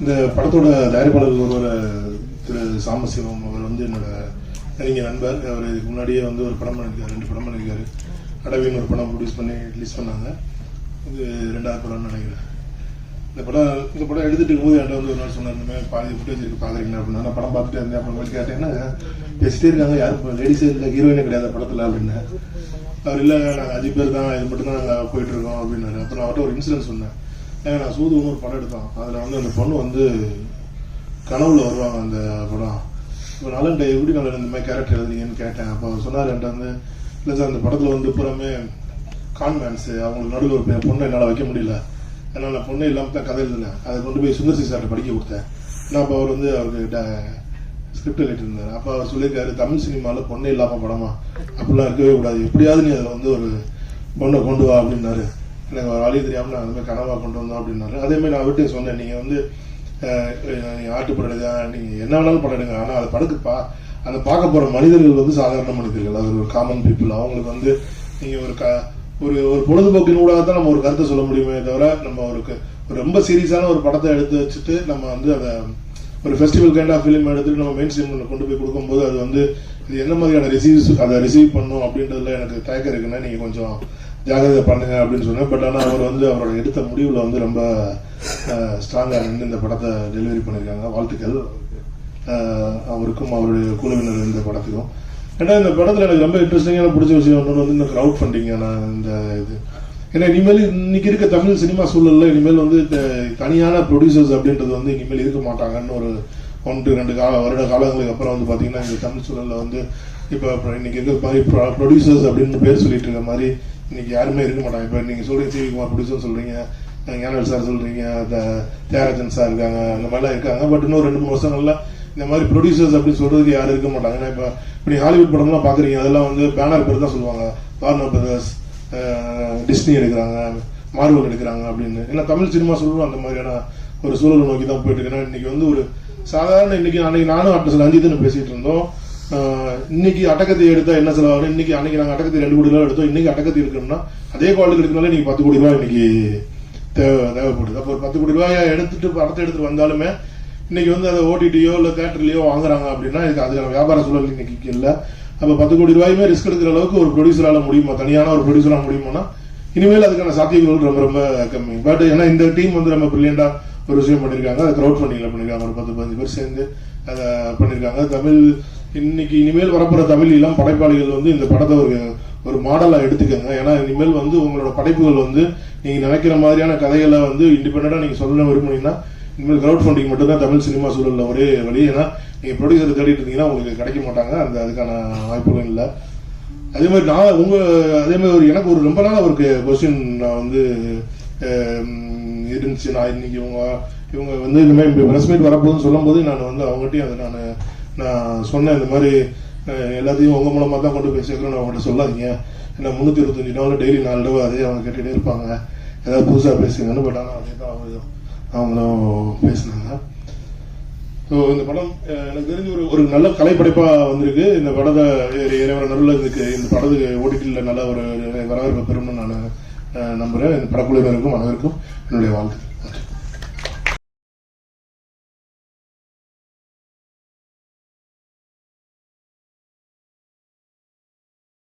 இந்த படத்தோட தயாரிப்பாளர் ஒருவர் திரு சாமசிவம் அவர் வந்து என்னோட நெருங்கிய நண்பர். அவர் இதுக்கு முன்னாடியே வந்து ஒரு படம் பண்ணியிருக்காரு ரெண்டு படம் பண்ணியிருக்காரு. அடவின்னு ஒரு படம் ப்ரொடியூஸ் பண்ணி ரிலீஸ் பண்ணாங்க. இது ரெண்டாவது படம்னு நினைக்கிறேன். இந்த படம் இந்த படம் எடுத்துட்டு இருக்கும்போது என்கிட்ட வந்து ஒரு நாள் சொன்னார் இந்த மாதிரி பாதி ஃபுட்டேஜ் இருக்கு பாக்குறீங்களா அப்படின்னா. நான் படம் பார்த்துட்டு இருந்தேன். அப்புறம் கேட்டேன் பேசிட்டே இருக்காங்க யாரும் லேடிஸே இல்லை ஹீரோயினே கிடையாது படத்தில் அப்படின்னு. அவர் இல்லை நாங்கள் அஞ்சு பேர் தான் இது மட்டும் தான் நாங்கள் போயிட்டு இருக்கோம் அப்படின்னாரு. அப்புறம் அவர்கிட்ட ஒரு இன்சூரன்ஸ் சொன்னேன். ஏன்னா நான் சூதுன்னு ஒரு படம் எடுத்தோம் அதில் வந்து அந்த பொண்ணு வந்து கனவுல வருவாங்க அந்த படம். இப்போ நலன்ட்ட எப்படி நல்ல இந்த மாதிரி கேரக்டர் எழுதுறீங்கன்னு கேட்டேன். அப்போ அவர் சொன்னார் என்கிட்ட வந்து இல்லை சார் அந்த படத்தில் வந்து புறமே கான்வென்ஸு அவங்களுக்கு நடுவில் ஒரு பொண்ணை என்னால் வைக்க முடியல. ஏன்னா நான் பொண்ணு இல்லாமல் தான் கதை எழுதினேன். அதை கொண்டு போய் சுந்தர்சி சார்கிட்ட படிக்க கொடுத்தேன். நான் அப்போ அவர் வந்து அவருக்கு ஸ்கிரிப்ட் எழுதிட்டு அப்போ அவர் சொல்லியிருக்காரு தமிழ் சினிமாவில் பொண்ணே இல்லாமல் படமா? அப்படிலாம் இருக்கவே கூடாது. எப்படியாவது நீ அதில் வந்து ஒரு பொண்ணை கொண்டு வா அப்படின்னாரு. எனக்கு ஒரு வழி தெரியாமல் நான் அதுமாதிரி கனவாக கொண்டு வந்தோம் அப்படின்னாரு. அதே மாதிரி நான் அவர்கிட்ட சொன்னேன் நீங்கள் வந்து நீங்கள் ஆட்டு படம் எடுங்க நீங்கள் என்ன வேணாலும் படம் எடுங்க ஆனால் அதை படத்துக்கு பா பார்க்க போகிற மனிதர்கள் வந்து சாதாரண மனிதர்கள். அது ஒரு காமன் பீப்புள் அவங்களுக்கு வந்து நீங்கள் ஒரு க ஒரு ஒரு பொழுதுபோக்கின் ஊடாக தான் நம்ம ஒரு கருத்தை சொல்ல முடியுமே தவிர நம்ம ஒரு ஒரு ரொம்ப சீரியஸான ஒரு படத்தை எடுத்து வச்சுட்டு நம்ம வந்து அதை ஒரு ஃபெஸ்டிவல் கைண்ட் ஆஃப் ஃபிலிம் எடுத்துட்டு நம்ம மெயின் ஸ்ட்ரீமில் கொண்டு போய் கொடுக்கும்போது அது வந்து இது என்ன மாதிரியான ரிசீவ்ஸ் அதை ரிசீவ் பண்ணும் அப்படின்றதுல எனக்கு தயக்கம் இருக்குன்னா நீங்கள் கொஞ்சம் ஜாகிரதை பண்ணுங்க அப்படின்னு சொன்னேன். பட் ஆனால் அவர் வந்து அவரோட எடுத்த முடிவில் வந்து ரொம்ப ஸ்ட்ராங்காக நின்று இந்த படத்தை டெலிவரி பண்ணியிருக்காங்க வாழ்த்துக்கள். அவருக்கும் அவருடைய குழுவினர் இந்த படத்துக்கும். ஏன்னா இந்த படத்தில் எனக்கு ரொம்ப இன்ட்ரெஸ்டிங்கான பிடிச்ச விஷயம் ஒன்று வந்து இந்த க்ரௌட் ஃபண்டிங் நான் இந்த இது. ஏன்னா இனிமேல் இன்னைக்கு இருக்க தமிழ் சினிமா சூழலில் இனிமேல் வந்து தனியான ப்ரொடியூசர்ஸ் அப்படின்றது வந்து இனிமேல் இருக்க மாட்டாங்கன்னு ஒரு ஒன்று ரெண்டு கால வருட காலங்களுக்கு அப்புறம் வந்து பார்த்தீங்கன்னா இந்த தமிழ் சூழலில் வந்து இப்போ இன்னைக்கு இருக்க மாதிரி ப்ரொடியூசர்ஸ் அப்படின்னு பேர் சொல்லிட்டு இருக்க மாதிரி இன்னைக்கு யாருமே இருக்க மாட்டாங்க. இப்போ நீங்கள் சூரிய சிவி குமார் சொல்கிறீங்க சொல்றீங்க. சார் சொல்றீங்க. தியாகராஜன் சார் இருக்காங்க. அந்த மாதிரிலாம் இருக்காங்க. பட் இன்னும் ரெண்டு மூணு வருஷங்கள்ல இந்த மாதிரி ப்ரொடியூசர்ஸ் அப்படின்னு சொல்றதுக்கு யாரும் இருக்க மாட்டாங்க. ஏன்னா இப்போ இப்படி ஹாலிவுட் படம்லாம் பார்க்குறீங்க. அதெல்லாம் வந்து பேனர் பேர் தான் சொல்லுவாங்க. வார்னர் பிரதர்ஸ் டிஸ்னி எடுக்கிறாங்க. மார்வல் எடுக்கிறாங்க அப்படின்னு. ஏன்னா தமிழ் சினிமா சொல்லுவோம் அந்த மாதிரியான ஒரு சூழலை நோக்கி தான் போயிட்டு இருக்கு இன்னைக்கு வந்து ஒரு சாதாரண இன்னைக்கு அன்னைக்கு நானும் ஆர்டிஸ்ட் அஞ்சித்துன்னு பேசிட்டு இருந்தோம். இன்னைக்கு அட்டகத்தி எடுத்தா என்ன செலவாகும் இன்னைக்கு அன்னைக்கு நாங்கள் அட்டகத்தி ரெண்டு கோடி ரூபா எடுத்தோம் இன்னைக்கு அட்டகத்தி எடுக்கணும்னா அதே குவாலிட்டி எடுக்கனால இன்னைக்கு பத்து கோடி ரூபாய் இன்னைக்கு தேவை தேவைப்படுது. அப்போ ஒரு பத்து கோடி ரூபாய் எடுத்துட்டு படத்தை எடுத்துட்டு வந்தாலுமே இன்னைக்கு வந்து அதை ஓடிடியோ இல்லை தேட்டர்லையோ வாங்குறாங்க அப்படின்னா இதுக்கு அதுக்கான வியாபார சூழல் இன்னைக்கு இல்லை. அப்போ பத்து கோடி ரூபாயுமே ரிஸ்க் எடுக்கிற அளவுக்கு ஒரு ப்ரொடியூசரால முடியுமா? தனியான ஒரு ப்ரொடியூசராக முடியுமானா இனிமேல் அதுக்கான சாத்தியங்கள் ரொம்ப ரொம்ப கம்மி. பட் ஏன்னா இந்த டீம் வந்து ரொம்ப பிரில்லியண்டா ஒரு விஷயம் பண்ணியிருக்காங்க அதை க்ரௌட் ஃபண்டிங்ல பண்ணியிருக்காங்க ஒரு பத்து பதினஞ்சு பேர் சேர்ந்து அதை பண்ணியிருக்காங்க தமிழ் இன்னைக்கு இனிமேல் வரப்போற தமிழ் இளம் படைப்பாளிகள் வந்து இந்த படத்தை ஒரு ஒரு மாடலா எடுத்துக்கோங்க. ஏன்னா இனிமேல் வந்து உங்களோட படைப்புகள் வந்து நீங்க நினைக்கிற மாதிரியான கதைகளை வந்து இண்டிபெண்டா நீங்க சொல்ல விரும்புனீங்கன்னா இனிமேல் கிரௌட் ஃபண்டிங் மட்டும் தான் தமிழ் சினிமா சூழல்ல ஒரே வழி. ஏன்னா நீங்க ப்ரொடியூசர் தேடிட்டு இருந்தீங்கன்னா உங்களுக்கு கிடைக்க மாட்டாங்க. அந்த அதுக்கான வாய்ப்புகளும் இல்லை. அதே மாதிரி நான் உங்க அதே மாதிரி ஒரு எனக்கு ஒரு ரொம்ப நாள் ஒரு கொஸ்டின் நான் வந்து இருந்துச்சு. நான் இன்னைக்கு இவங்க இவங்க வந்து இந்த மாதிரி பிரஸ் மீட் வரப்போகுதுன்னு சொல்லும்போது நான் வந்து அவங்ககிட்டயும் அதை நான் நான் சொன்னேன் இந்த மாதிரி எல்லாத்தையும் உங்கள் மூலமாக தான் கொண்டு போய் சேர்க்கணும்னு அவங்ககிட்ட சொல்லாதீங்க. ஏன்னா முந்நூற்றி இருபத்தஞ்சி நாள் டெய்லி நாலு தடவை அதே அவங்க கேட்டுகிட்டே இருப்பாங்க. ஏதாவது புதுசாக பேசுங்கன்னு பட் ஆனால் அதே தான் அவங்க அவங்களும் பேசினாங்க. ஸோ இந்த படம் எனக்கு தெரிஞ்ச ஒரு ஒரு நல்ல கலைப்படைப்பாக வந்திருக்கு. இந்த படத்தை இறை- நடுவில் இதுக்கு இந்த படத்துக்கு ஓடிடியில் நல்ல ஒரு வரவேற்பு பெறும்னு நான் நம்புகிறேன் இந்த படக்குழுவினருக்கும் அனைவருக்கும் என்னுடைய வாழ்த்து